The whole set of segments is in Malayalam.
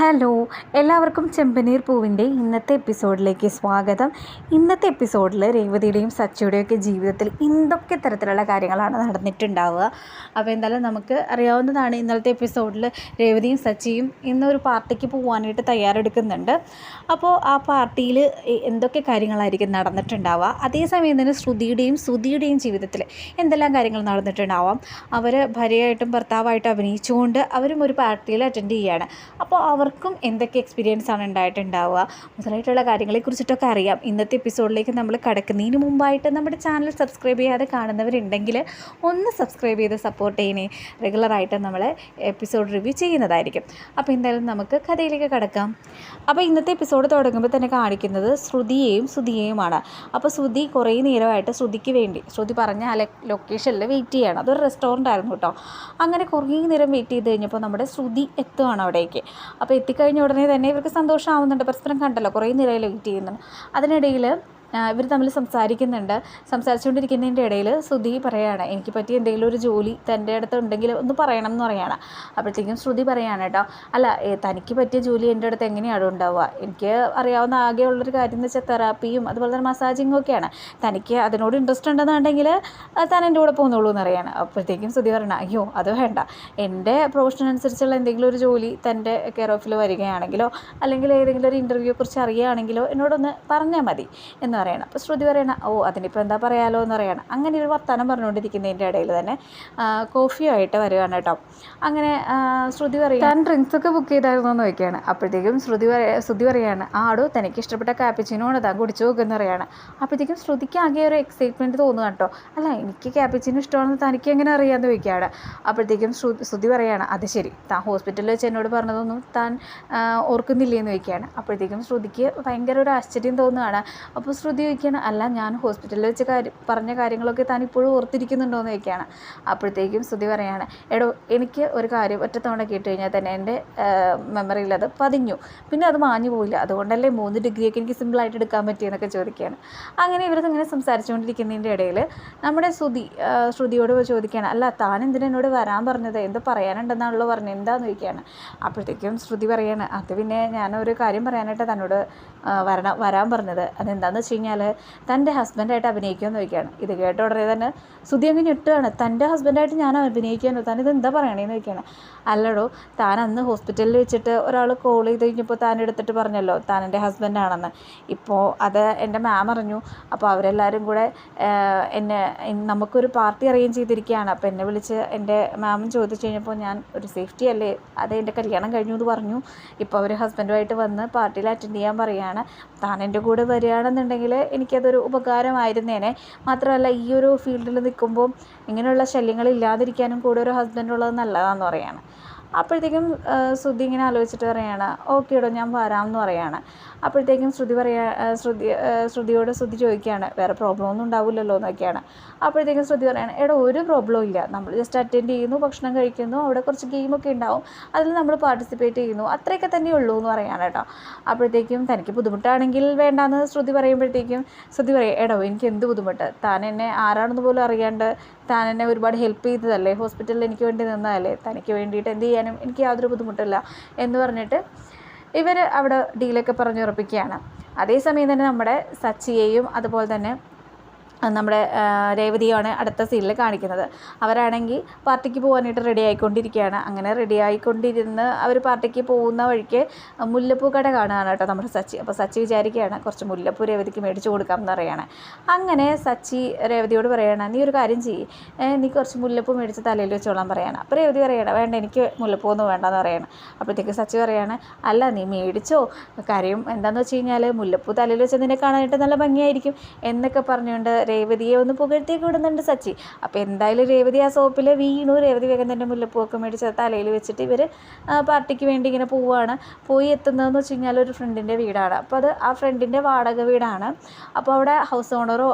ഹലോ എല്ലാവർക്കും ചെമ്പനീർ പൂവിന്റെ ഇന്നത്തെ എപ്പിസോഡിലേക്ക് സ്വാഗതം. ഇന്നത്തെ എപ്പിസോഡിൽ രേവതിയുടെയും സച്ചിയുടെയും ഒക്കെ ജീവിതത്തിൽ എന്തൊക്കെ തരത്തിലുള്ള കാര്യങ്ങളാണ് നടന്നിട്ടുണ്ടാവുക? അപ്പോൾ എന്തായാലും നമുക്ക് അറിയാവുന്നതാണ് ഇന്നലത്തെ എപ്പിസോഡിൽ രേവതിയും സച്ചിയും ഇന്നൊരു പാർട്ടിക്ക് പോകാനായിട്ട് തയ്യാറെടുക്കുന്നുണ്ട്. അപ്പോൾ ആ പാർട്ടിയിൽ എന്തൊക്കെ കാര്യങ്ങളായിരിക്കും നടന്നിട്ടുണ്ടാവുക? അതേസമയം തന്നെ ശ്രുതിയുടെയും ശ്രുതിയുടെയും ജീവിതത്തിൽ എന്തെല്ലാം കാര്യങ്ങൾ നടന്നിട്ടുണ്ടാവാം? അവർ ഭാര്യയായിട്ടും ഭർത്താവായിട്ടും അഭിനയിച്ചുകൊണ്ട് അവരും ഒരു പാർട്ടിയിൽ അറ്റൻഡ് ചെയ്യുകയാണ്. അപ്പോൾ അവർക്കും എന്തൊക്കെ എക്സ്പീരിയൻസ് ആണ് ഉണ്ടായിട്ടുണ്ടാവുക? മുതലായിട്ടുള്ള കാര്യങ്ങളെക്കുറിച്ചിട്ടൊക്കെ അറിയാം. ഇന്നത്തെ എപ്പിസോഡിലേക്ക് നമ്മൾ കടക്കുന്നതിന് മുമ്പായിട്ട് നമ്മുടെ ചാനൽ സബ്സ്ക്രൈബ് ചെയ്യാതെ കാണുന്നവരുണ്ടെങ്കിൽ ഒന്ന് സബ്സ്ക്രൈബ് ചെയ്ത് സപ്പോർട്ട് ചെയ്യണേ. റെഗുലറായിട്ട് നമ്മൾ എപ്പിസോഡ് റിവ്യൂ ചെയ്യുന്നതായിരിക്കും. അപ്പോൾ എന്തായാലും നമുക്ക് കഥയിലേക്ക് കടക്കാം. അപ്പോൾ ഇന്നത്തെ എപ്പിസോഡ് തുടങ്ങുമ്പോൾ തന്നെ കാണിക്കുന്നത് ശ്രുതിയെയും ശ്രുതിയെയുമാണ് അപ്പോൾ ശ്രുതി കുറേ നേരമായിട്ട് ശ്രുതിക്ക് വേണ്ടി ശ്രുതി പറഞ്ഞ ആ ലൊക്കേഷനിൽ വെയിറ്റ് ചെയ്യണം. അതൊരു റെസ്റ്റോറന്റ് ആയിരുന്നു കേട്ടോ. അങ്ങനെ കുറേ നേരം വെയിറ്റ് ചെയ്ത് കഴിഞ്ഞപ്പോൾ നമ്മുടെ ശ്രുതി എത്തുകയാണ് അവിടേക്ക്. എത്തിക്കഴിഞ്ഞ ഉടനെ തന്നെ ഇവർക്ക് സന്തോഷമാവുന്നുണ്ട്. പരസ്പരം കണ്ടല്ലോ കുറേ നിലയിൽ വെയിറ്റ് ചെയ്യുന്നുണ്ട്. അതിനിടയിൽ ഇവർ തമ്മിൽ സംസാരിക്കുന്നുണ്ട്. സംസാരിച്ചുകൊണ്ടിരിക്കുന്നതിന്റെ ഇടയിൽ ശ്രുതി പറയുകയാണ് എനിക്ക് പറ്റിയ എന്തെങ്കിലും ഒരു ജോലി തന്റെ അടുത്ത് ഉണ്ടെങ്കിൽ ഒന്ന് പറയണം എന്ന് പറയുകയാണ് അപ്പോഴത്തേക്കും ശ്രുതി പറയാണ് കേട്ടോ അല്ല തനിക്ക് പറ്റിയ ജോലി എന്റെ അടുത്ത് എങ്ങനെയാണ് ഉണ്ടാവുക? എനിക്ക് അറിയാവുന്ന ആകെ ഉള്ളൊരു കാര്യം എന്ന് വെച്ചാൽ തെറാപ്പിയും അതുപോലെ തന്നെ മസാജിങ്ങും ഒക്കെയാണ്. തനിക്ക് അതിനോട് ഇൻട്രസ്റ്റ് ഉണ്ടെന്നുണ്ടെങ്കിൽ താൻ എന്റെ കൂടെ പോകുന്നുള്ളൂ എന്ന് പറയാണ്. അപ്പോഴത്തേക്കും ശ്രുതി പറയണം അയ്യോ അത് വേണ്ട. എന്റെ പ്രൊഫഷൻ അനുസരിച്ചുള്ള എന്തെങ്കിലും ഒരു ജോലി തന്റെ കെയർ ഓഫിൽ വരികയാണെങ്കിലോ അല്ലെങ്കിൽ ഏതെങ്കിലും ഒരു ഇന്റർവ്യൂയെക്കുറിച്ച് അറിയുകയാണെങ്കിലോ എന്നോടൊന്ന് പറഞ്ഞാൽ മതി എന്ന് പറയണം അപ്പോൾ ശ്രുതി പറയണം ഓ അതിനിപ്പോൾ എന്താ പറയാലോ എന്ന് പറയണം അങ്ങനെ ഒരു വർത്തമാനം പറഞ്ഞുകൊണ്ടിരിക്കുന്നതിന്റെ ഇടയിൽ തന്നെ കോഫിയുമായിട്ട് വരികയാണ് കേട്ടോ. അങ്ങനെ ശ്രുതി പറയും താൻ ഡ്രിങ്ക്സ് ഒക്കെ ബുക്ക് ചെയ്തായിരുന്നു എന്ന് ചോദിക്കുകയാണ്. അപ്പോഴത്തേക്കും ശ്രുതി ശ്രുതി പറയാണ് ആടോ തനിക്ക് ഇഷ്ടപ്പെട്ട ക്യാപ്പിച്ചിനോണ് താൻ കുടിച്ചു നോക്കുമെന്ന് പറയാണ്. അപ്പോഴത്തേക്കും ശ്രുതിക്ക് ആകെ ഒരു എക്സൈറ്റ്മെന്റ് തോന്നുക കേട്ടോ. അല്ല എനിക്ക് ക്യാപ്പിച്ചിന് ഇഷ്ടമാണെന്ന് തനിക്ക് എങ്ങനെ അറിയാമെന്ന് ചോദിക്കുകയാണ്. അപ്പോഴത്തേക്കും ശ്രുതി പറയാണ് അത് ശരി താൻ ഹോസ്പിറ്റലിൽ വെച്ച് എന്നോട് പറഞ്ഞതൊന്നും താൻ ഓർക്കുന്നില്ലേ എന്ന് ചോദിക്കുകയാണ്. അപ്പോഴത്തേക്കും ശ്രുതിക്ക് ഭയങ്കര ഒരു ആശ്ചര്യം തോന്നുകയാണ്. അപ്പോൾ ശ്രുതി ചോദിക്കുകയാണ് അല്ല ഞാൻ ഹോസ്പിറ്റലിൽ വെച്ച് കാര്യം പറഞ്ഞ കാര്യങ്ങളൊക്കെ താൻ ഇപ്പോഴും ഓർത്തിരിക്കുന്നുണ്ടോ എന്ന് ചോദിക്കുകയാണ് അപ്പോഴത്തേക്കും ശ്രുതി പറയാണ് എടോ എനിക്ക് ഒരു കാര്യം ഒറ്റ തവണ കേട്ട് കഴിഞ്ഞാൽ തന്നെ എന്റെ മെമ്മറിയിൽ അത് പതിഞ്ഞു. പിന്നെ അത് മാഞ്ഞു പോയില്ല അതുകൊണ്ടല്ലേ മൂന്ന് ഡിഗ്രിയൊക്കെ എനിക്ക് സിമ്പിളായിട്ട് എടുക്കാൻ പറ്റിയെന്നൊക്കെ ചോദിക്കുകയാണ്. അങ്ങനെ ഇവരിങ്ങനെ സംസാരിച്ചുകൊണ്ടിരിക്കുന്നതിന്റെ ഇടയിൽ നമ്മുടെ ശ്രുതി ശ്രുതിയോട് ചോദിക്കുകയാണ് അല്ല താൻ എന്തിനാ എന്നോട് വരാൻ പറഞ്ഞത്? എന്ത് പറയാനുണ്ടെന്നാണല്ലോ പറഞ്ഞത്? എന്താണെന്ന് ചോദിക്കുകയാണ്. അപ്പോഴത്തേക്കും ശ്രുതി പറയാണ് അത് പിന്നെ ഞാനൊരു കാര്യം പറയാനായിട്ട് തന്നോട് വരണം വരാൻ പറഞ്ഞത്. അതെന്താണെന്ന് വെച്ച് കഴിഞ്ഞാൽ തന്റെ ഹസ്ബൻഡായിട്ട് അഭിനയിക്കുമെന്ന് ചോദിക്കുകയാണ്. ഇത് കേട്ട ഉടനെ തന്നെ സുതി അങ്ങ് ഞെട്ടുകയാണ്. തന്റെ ഹസ്ബൻഡായിട്ട് ഞാൻ അഭിനയിക്കാനോ താൻ ഇത് എന്താ പറയണേന്ന് ചോദിക്കുകയാണ്. അല്ലടോ താൻ അന്ന് ഹോസ്പിറ്റലിൽ വെച്ചിട്ട് ഒരാൾ കോൾ ചെയ്ത് കഴിഞ്ഞപ്പോൾ താൻ എടുത്തിട്ട് പറഞ്ഞല്ലോ താൻ എന്റെ ഹസ്ബൻഡാണെന്ന്. ഇപ്പോൾ അത് എന്റെ മാം അറിഞ്ഞു. അപ്പോൾ അവരെല്ലാവരും കൂടെ എന്നെ നമുക്കൊരു പാർട്ടി അറേഞ്ച് ചെയ്തിരിക്കുകയാണ്. അപ്പോൾ എന്നെ വിളിച്ച് എന്റെ മാമും ചോദിച്ചു കഴിഞ്ഞപ്പോൾ ഞാൻ ഒരു സേഫ്റ്റി അല്ലേ? അത് എന്റെ കല്യാണം കഴിഞ്ഞു എന്ന് പറഞ്ഞു. ഇപ്പോൾ അവർ ഹസ്ബൻഡുമായിട്ട് വന്ന് പാർട്ടിയിൽ അറ്റൻഡ് ചെയ്യാൻ പറയുകയാണ്. താൻ എന്റെ കൂടെ വരികയാണെന്നുണ്ടെങ്കിൽ എനിക്കതൊരു ഉപകാരമായിരുന്നേനെ. മാത്രമല്ല ഈ ഒരു ഫീൽഡിൽ നിൽക്കുമ്പോൾ ഇങ്ങനെയുള്ള ശല്യങ്ങൾ ഇല്ലാതിരിക്കാനും കൂടെ ഒരു ഹസ്ബൻഡ് ഉള്ളത് നല്ലതാണെന്ന് പറയാണ്. അപ്പോഴത്തേക്കും ശ്രുതി ഇങ്ങനെ ആലോചിച്ചിട്ട് പറയാണ് ഓക്കെ ഇടോ ഞാൻ വരാമെന്ന് പറയാണ്. അപ്പോഴത്തേക്കും ശ്രുതി പറയാ ശ്രുതി ശ്രുതിയോട് ശ്രുതി ചോദിക്കുകയാണ് വേറെ പ്രോബ്ലം ഒന്നും ഉണ്ടാവില്ലല്ലോ എന്നൊക്കെയാണ്. അപ്പോഴത്തേക്കും ശ്രുതി പറയാണ് എടോ ഒരു പ്രോബ്ലവും ഇല്ല. നമ്മൾ ജസ്റ്റ് അറ്റൻഡ് ചെയ്യുന്നു ഭക്ഷണം കഴിക്കുന്നു അവിടെ കുറച്ച് ഗെയിമൊക്കെ ഉണ്ടാവും. അതിൽ നമ്മൾ പാർട്ടിസിപ്പേറ്റ് ചെയ്യുന്നു. അത്രയൊക്കെ തന്നെ ഉള്ളൂ എന്ന് പറയാണ് കേട്ടോ. അപ്പോഴത്തേക്കും തനിക്ക് ബുദ്ധിമുട്ടാണെങ്കിൽ വേണ്ടാന്ന് ശ്രുതി പറയുമ്പോഴത്തേക്കും ശ്രുതി പറയും എടോ എനിക്ക് എന്ത് ബുദ്ധിമുട്ട്? താൻ എന്നെ ആരാണെന്ന് പോലും അറിയാണ്ട് താൻ എന്നെ ഒരുപാട് ഹെൽപ്പ് ചെയ്തതല്ലേ? ഹോസ്പിറ്റലിൽ എനിക്ക് വേണ്ടി നിന്നതല്ലേ? തനിക്ക് വേണ്ടിയിട്ട് എന്ത് ചെയ്യാനും എനിക്ക് യാതൊരു ബുദ്ധിമുട്ടില്ല എന്ന് പറഞ്ഞിട്ട് ഇവർ അവിടെ ഡീലൊക്കെ പറഞ്ഞുറപ്പിക്കുകയാണ്. അതേസമയം തന്നെ നമ്മുടെ സച്ചിയെയും അതുപോലെ തന്നെ നമ്മുടെ രേവതിയാണ് അടുത്ത സീനിൽ കാണിക്കുന്നത്. അവരാണെങ്കിൽ പാർട്ടിക്ക് പോകാനായിട്ട് റെഡി ആയിക്കൊണ്ടിരിക്കുകയാണ്. അങ്ങനെ റെഡി ആയിക്കൊണ്ടിരുന്ന് അവർ പാർട്ടിക്ക് പോകുന്ന വഴിക്ക് മുല്ലപ്പൂ കട കാണുകയാണ് കേട്ടോ നമ്മുടെ സച്ചി. അപ്പോൾ സച്ചി വിചാരിക്കുകയാണ് കുറച്ച് മുല്ലപ്പൂ രേവതിക്ക് മേടിച്ച് കൊടുക്കാം എന്ന് പറയുകയാണ് അങ്ങനെ സച്ചി രേവതിയോട് പറയുകയാണ് നീ ഒരു കാര്യം ചെയ്യ്. നീ കുറച്ച് മുല്ലപ്പൂ മേടിച്ച് തലയിൽ വെച്ചോളാൻ പറയുകയാണ് അപ്പോൾ രേവതി പറയുകയാണ് വേണ്ട എനിക്ക് മുല്ലപ്പൂ ഒന്നും വേണ്ടെന്ന് പറയണം. അപ്പോഴത്തേക്ക് സച്ചി പറയുകയാണ് അല്ല നീ മേടിച്ചോ. കാര്യം എന്താണെന്ന് വെച്ച് കഴിഞ്ഞാൽ മുല്ലപ്പൂ തലയിൽ വെച്ച് നിന്നെ കാണാനായിട്ട് നല്ല ഭംഗിയായിരിക്കും എന്നൊക്കെ പറഞ്ഞുകൊണ്ട് രേവതിയെ ഒന്ന് പുകഴ്ത്തി കൂടുന്നുണ്ട് സച്ചി. അപ്പോൾ എന്തായാലും രേവതി ആ സോപ്പിൽ വീണു. രേവതി വേഗം തന്നെ മുല്ലപ്പൂവൊക്കെ മേടിച്ച് തലയിൽ വെച്ചിട്ട് ഇവർ പാർട്ടിക്ക് വേണ്ടി ഇങ്ങനെ പോവുകയാണ് പോയി എത്തുന്നതെന്ന് വെച്ച് കഴിഞ്ഞാൽ ഒരു ഫ്രണ്ടിന്റെ വീടാണ്. അപ്പോൾ അത് ആ ഫ്രണ്ടിന്റെ വാടക വീടാണ്. അപ്പോൾ അവിടെ ഹൗസ് ഓണറോ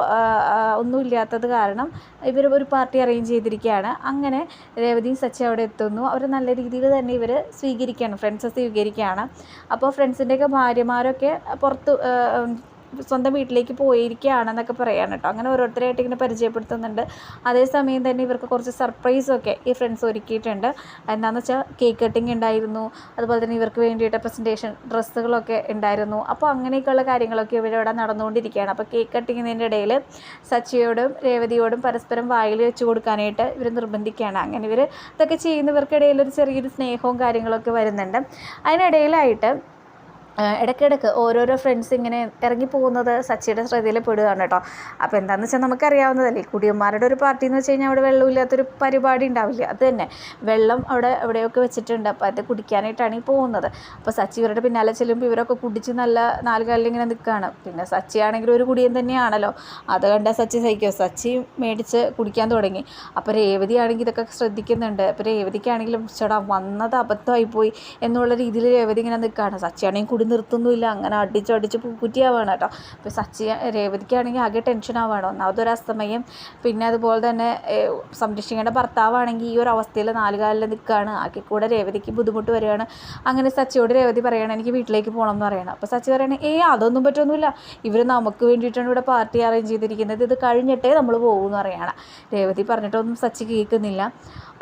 ഒന്നും ഇല്ലാത്തത് കാരണം ഇവർ ഒരു പാർട്ടി അറേഞ്ച് ചെയ്തിരിക്കുകയാണ്. അങ്ങനെ രേവതിയും സച്ചി അവിടെ എത്തുന്നു. അവർ നല്ല രീതിയിൽ തന്നെ ഇവർ സ്വീകരിക്കുകയാണ്. ഫ്രണ്ട്സ് സ്വീകരിക്കുകയാണ്. അപ്പോൾ ഫ്രണ്ട്സിന്റെയൊക്കെ ഭാര്യമാരൊക്കെ പുറത്ത് സ്വന്തം വീട്ടിലേക്ക് പോയിരിക്കുകയാണെന്നൊക്കെ പറയാണ് കേട്ടോ. അങ്ങനെ ഓരോരുത്തരായിട്ട് ഇങ്ങനെ പരിചയപ്പെടുത്തുന്നുണ്ട്. അതേസമയം തന്നെ ഇവർക്ക് കുറച്ച് സർപ്രൈസൊക്കെ ഈ ഫ്രണ്ട്സ് ഒരുക്കിയിട്ടുണ്ട്. എന്താണെന്ന് വെച്ചാൽ കേക്ക് കട്ടിങ് ഉണ്ടായിരുന്നു. അതുപോലെ തന്നെ ഇവർക്ക് വേണ്ടിയിട്ട് പ്രസന്റേഷൻ ഡ്രസ്സുകളൊക്കെ ഉണ്ടായിരുന്നു. അപ്പോൾ അങ്ങനെയൊക്കെയുള്ള കാര്യങ്ങളൊക്കെ ഇവരിവിടെ നടന്നുകൊണ്ടിരിക്കുകയാണ്. അപ്പോൾ കേക്ക് കട്ടിങ്ങിന്റെ ഇടയിൽ സച്ചിയോടും രേവതിയോടും പരസ്പരം വായിൽ വെച്ച് കൊടുക്കാനായിട്ട് ഇവർ നിർബന്ധിക്കുകയാണ്. അങ്ങനെ ഇവർ ഇതൊക്കെ ചെയ്യുന്നവർക്കിടയിൽ ഒരു ചെറിയൊരു സ്നേഹവും കാര്യങ്ങളൊക്കെ വരുന്നുണ്ട്. അതിനിടയിലായിട്ട് ഇടയ്ക്കിടയ്ക്ക് ഓരോരോ ഫ്രണ്ട്സ് ഇങ്ങനെ ഇറങ്ങി പോകുന്നത് സച്ചിയുടെ ശ്രദ്ധയിൽ പെടുകയാണ് കേട്ടോ. അപ്പോൾ എന്താണെന്ന് വെച്ചാൽ നമുക്കറിയാവുന്നതല്ലേ കുടിയന്മാരുടെ ഒരു പാർട്ടി എന്ന് വെച്ച് കഴിഞ്ഞാൽ അവിടെ വെള്ളമില്ലാത്തൊരു പരിപാടി ഉണ്ടാവില്ല. അത് തന്നെ. വെള്ളം അവിടെ എവിടെയൊക്കെ വെച്ചിട്ടുണ്ട്. അപ്പോൾ അത് കുടിക്കാനായിട്ടാണ് ഈ പോകുന്നത്. അപ്പോൾ സച്ചി ഇവരുടെ പിന്നാലെ ചെല്ലുമ്പോൾ ഇവരൊക്കെ കുടിച്ച് നല്ല നാല് കാലിലിങ്ങനെ നിൽക്കുകയാണ്. പിന്നെ സച്ചി ആണെങ്കിലും ഒരു കുടിയൻ തന്നെയാണല്ലോ. അത് കണ്ട സച്ചി സഹിക്കോ. സച്ചി മേടിച്ച് കുടിക്കാൻ തുടങ്ങി. അപ്പോൾ രേവതി ആണെങ്കിൽ ഇതൊക്കെ ശ്രദ്ധിക്കുന്നുണ്ട്. അപ്പോൾ രേവതിക്കാണെങ്കിലും ചേട്ടാ വന്നത് അബദ്ധമായി പോയി എന്നുള്ള രീതിയിൽ രേവതി ഇങ്ങനെ നിൽക്കുകയാണ്. സച്ചിയാണെങ്കിൽ കുടി നിർത്തുന്നില്ല അങ്ങനെ അടിച്ച് അടിച്ച് കുറ്റിയാവാണ് കേട്ടോ. അപ്പോൾ സച്ചി രേവതിക്കാണെങ്കിൽ ആകെ ടെൻഷൻ ആവുകയാണ് ഒന്നാമതൊരു അസ്തമയം പിന്നെ അതുപോലെ തന്നെ സംരക്ഷിക്കേണ്ട ഭർത്താവാണെങ്കിൽ ഈ ഒരു അവസ്ഥയിൽ നാലുകാലിൽ നിൽക്കുകയാണ്. ആകെ കൂടെ രേവതിക്ക് ബുദ്ധിമുട്ട് വരികയാണ്. അങ്ങനെ സച്ചിയോട് രേവതി പറയുകയാണ് എനിക്ക് വീട്ടിലേക്ക് പോകണം എന്ന് പറയണം. അപ്പോൾ സച്ചി പറയണേ ഏ അതൊന്നും പറ്റൊന്നുമില്ല. ഇവർ നമുക്ക് വേണ്ടിയിട്ടാണ് ഇവിടെ പാർട്ടി അറേഞ്ച് ചെയ്തിരിക്കുന്നത്. ഇത് കഴിഞ്ഞിട്ടേ നമ്മൾ പോകുമെന്ന് പറയണം. രേവതി പറഞ്ഞിട്ടൊന്നും സച്ചി കേൾക്കുന്നില്ല.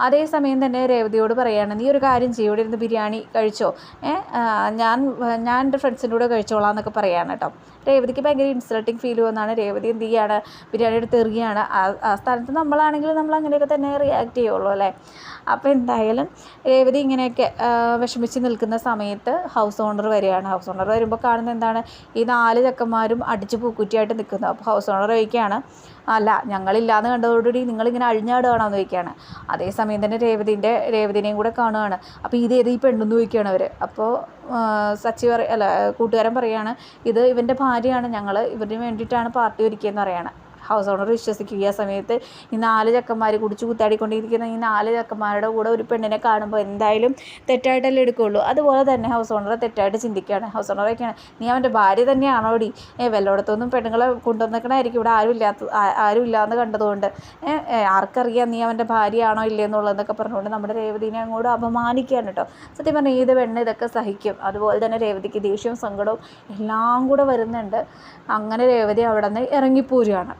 അതേസമയം തന്നെ രേവതിയോട് പറയുകയാണ് നീ ഒരു കാര്യം ചെയ്യും. ഇവിടെ ഇരുന്ന് ബിരിയാണി കഴിച്ചോ? ഞാൻ ഞാൻ എന്റെ ഫ്രണ്ട്സിന്റെ കൂടെ കഴിച്ചോളാം എന്നൊക്കെ പറയാണ് കേട്ടോ. രേവതിക്ക് ഭയങ്കര ഇൻസൾട്ടിങ് ഫീൽ വന്നാണ്. രേവതി എന്ത് ചെയ്യുകയാണ് ബിരിയാണി എടുത്ത് എറിയുകയാണ്. ആ സ്ഥാനത്ത് നമ്മളാണെങ്കിൽ നമ്മൾ അങ്ങനെയൊക്കെ തന്നെ റിയാക്ട് ചെയ്യുള്ളൂ അല്ലേ? അപ്പോൾ എന്തായാലും രേവതി ഇങ്ങനെയൊക്കെ വിഷമിച്ച് നിൽക്കുന്ന സമയത്ത് ഹൗസ് ഓണർ വരികയാണ്. ഹൗസ് ഓണർ വരുമ്പോൾ കാണുന്ന എന്താണ്? ഈ നാല് ചെക്കന്മാരും അടിച്ച് പൂക്കുറ്റിയായിട്ട് നിൽക്കുന്നത് അപ്പോൾ ഹൗസ് ഓണർ ചോദിക്കുകയാണ് അല്ല ഞങ്ങളില്ലാന്ന് കണ്ടതോടുകൂടി നിങ്ങളിങ്ങനെ അഴിഞ്ഞാടുകയാണോ എന്ന് ചോദിക്കുകയാണ് അതേസമയം തന്നെ രേവതിന്റെ രേവതിനെയും കൂടെ കാണുകയാണ്. അപ്പോൾ ഇത് ഏത് ഈ പെണ്ണെന്ന് ചോദിക്കുകയാണ് അവർ അപ്പോൾ സച്ചി പറ അല്ല കൂട്ടുകാരൻ പറയുകയാണ് ഇത് ഇവന്റെ ഭാര്യയാണ് ഞങ്ങൾ ഇവരുടെ വേണ്ടിയിട്ടാണ് പാർട്ടി ഒരുക്കിയെന്ന് പറയുകയാണ് ഹൗസ് ഓണർ വിശ്വസിക്കുക ഈ സമയത്ത് ഈ നാല് ചക്കന്മാർ കുടിച്ച് കുത്താടിക്കൊണ്ടിരിക്കുന്ന ഈ നാല് ചക്കന്മാരുടെ കൂടെ ഒരു പെണ്ണിനെ കാണുമ്പോൾ എന്തായാലും തെറ്റായിട്ടല്ലേ എടുക്കുകയുള്ളൂ അതുപോലെ തന്നെ ഹൗസ് ഓണറെ തെറ്റായിട്ട് ചിന്തിക്കുകയാണ്. ഹൗസ് ഓണറൊക്കെയാണ് നീ അവന്റെ ഭാര്യ തന്നെയാണോ ഡി ഏ വല്ലയിടത്തൊന്നും പെണ്ണുങ്ങളെ കൊണ്ടുവന്നിക്കണായിരിക്കും. ഇവിടെ ആരും ഇല്ലാത്ത ആരും ഇല്ലാന്ന് കണ്ടതുകൊണ്ട്. ആർക്കറിയാം നീ അവന്റെ ഭാര്യയാണോ ഇല്ലയെന്നുള്ളതെന്നൊക്കെ പറഞ്ഞുകൊണ്ട് നമ്മുടെ രേവതിനെ അങ്ങോട്ട് അപമാനിക്കുകയാണ് കേട്ടോ. സത്യം പറഞ്ഞാൽ ഏത് പെണ്ണ് ഇതൊക്കെ സഹിക്കും. അതുപോലെ തന്നെ രേവതിക്ക് ദേഷ്യവും സങ്കടവും എല്ലാം കൂടെ വരുന്നുണ്ട്. അങ്ങനെ രേവതി അവിടെ നിന്ന് ഇറങ്ങിപ്പോരുകയാണ്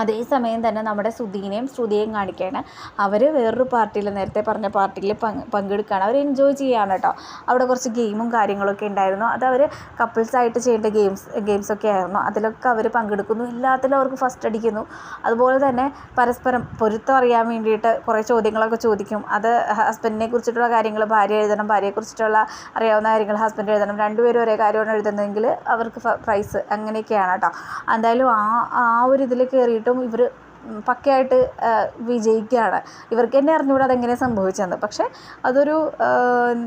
അതേസമയം തന്നെ നമ്മുടെ സുധീനെയും ശ്രുതിയെയും കാണിക്കുകയാണ് അവർ വേറൊരു പാർട്ടിയിൽ നേരത്തെ പറഞ്ഞ പാർട്ടിയിൽ പങ്കെടുക്കുകയാണ് അവർ എൻജോയ് ചെയ്യുകയാണ് കേട്ടോ അവിടെ കുറച്ച് ഗെയിമും കാര്യങ്ങളൊക്കെ ഉണ്ടായിരുന്നു. അത് അവർ കപ്പിൾസായിട്ട് ചെയ്യേണ്ട ഗെയിംസ് ഗെയിംസൊക്കെ ആയിരുന്നു. അതിലൊക്കെ അവർ പങ്കെടുക്കുന്നു. എല്ലാത്തിലും അവർക്ക് ഫസ്റ്റ് അടിക്കുന്നു. അതുപോലെ തന്നെ പരസ്പരം പൊരുത്തം അറിയാൻ വേണ്ടിയിട്ട് കുറേ ചോദ്യങ്ങളൊക്കെ ചോദിക്കും. അത് ഹസ്ബൻഡിനെ കുറിച്ചിട്ടുള്ള കാര്യങ്ങൾ ഭാര്യ എഴുതണം ഭാര്യയെക്കുറിച്ചിട്ടുള്ള അറിയാവുന്ന കാര്യങ്ങൾ ഹസ്ബൻഡ് എഴുതണം. രണ്ടുപേരും ഒരേ കാര്യമാണ് എഴുതുന്നതെങ്കിൽ അവർക്ക് പ്രൈസ് അങ്ങനെയൊക്കെയാണ് കേട്ടോ എന്തായാലും ആ ആ ഒരു ഇതിൽ കയറിയിട്ട് തീർച്ചയായിട്ടും ഇവർ പക്കയായിട്ട് വിജയിക്കുകയാണ്. ഇവർക്ക് തന്നെ അറിഞ്ഞുകൂടെ അതെങ്ങനെ സംഭവിച്ചതെന്ന്. പക്ഷേ അതൊരു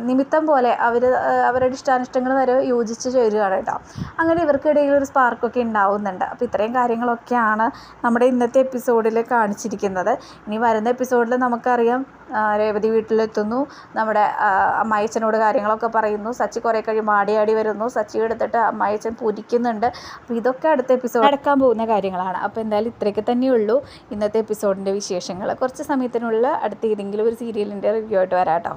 നിമിത്തം പോലെ അവർ അവരുടെ ഇഷ്ടാനിഷ്ടങ്ങൾ വരെ യോജിച്ച് ചേരുകയാണ് കേട്ടോ. അങ്ങനെ ഇവർക്കിടയിൽ ഒരു സ്പാർക്കൊക്കെ ഉണ്ടാവുന്നുണ്ട്. അപ്പോൾ ഇത്രയും കാര്യങ്ങളൊക്കെയാണ് നമ്മുടെ ഇന്നത്തെ എപ്പിസോഡിൽ കാണിച്ചിരിക്കുന്നത്. ഇനി വരുന്ന എപ്പിസോഡിൽ നമുക്കറിയാം രേവതി വീട്ടിലെത്തുന്നു. നമ്മുടെ അമ്മായിച്ചനോട് കാര്യങ്ങളൊക്കെ പറയുന്നു. സച്ചി കുറേ കഴി ആടി വരുന്നു. സച്ചി എടുത്തിട്ട് അമ്മായിച്ചൻ പൂരിക്കുന്നുണ്ട്. അപ്പോൾ ഇതൊക്കെ അടുത്ത എപ്പിസോഡ് നടക്കാൻ പോകുന്ന കാര്യങ്ങളാണ്. അപ്പോൾ എന്തായാലും ഇത്രയൊക്കെ തന്നെയുള്ളൂ. ഇന്നത്തെ എപ്പിസോഡിന്റെ വിശേഷങ്ങൾ കുറച്ച് സമയത്തിനുള്ളിൽ അടുത്ത ഏതെങ്കിലും ഒരു സീരിയലിന്റെ റിവ്യൂ ആയിട്ട് വരാം കേട്ടോ.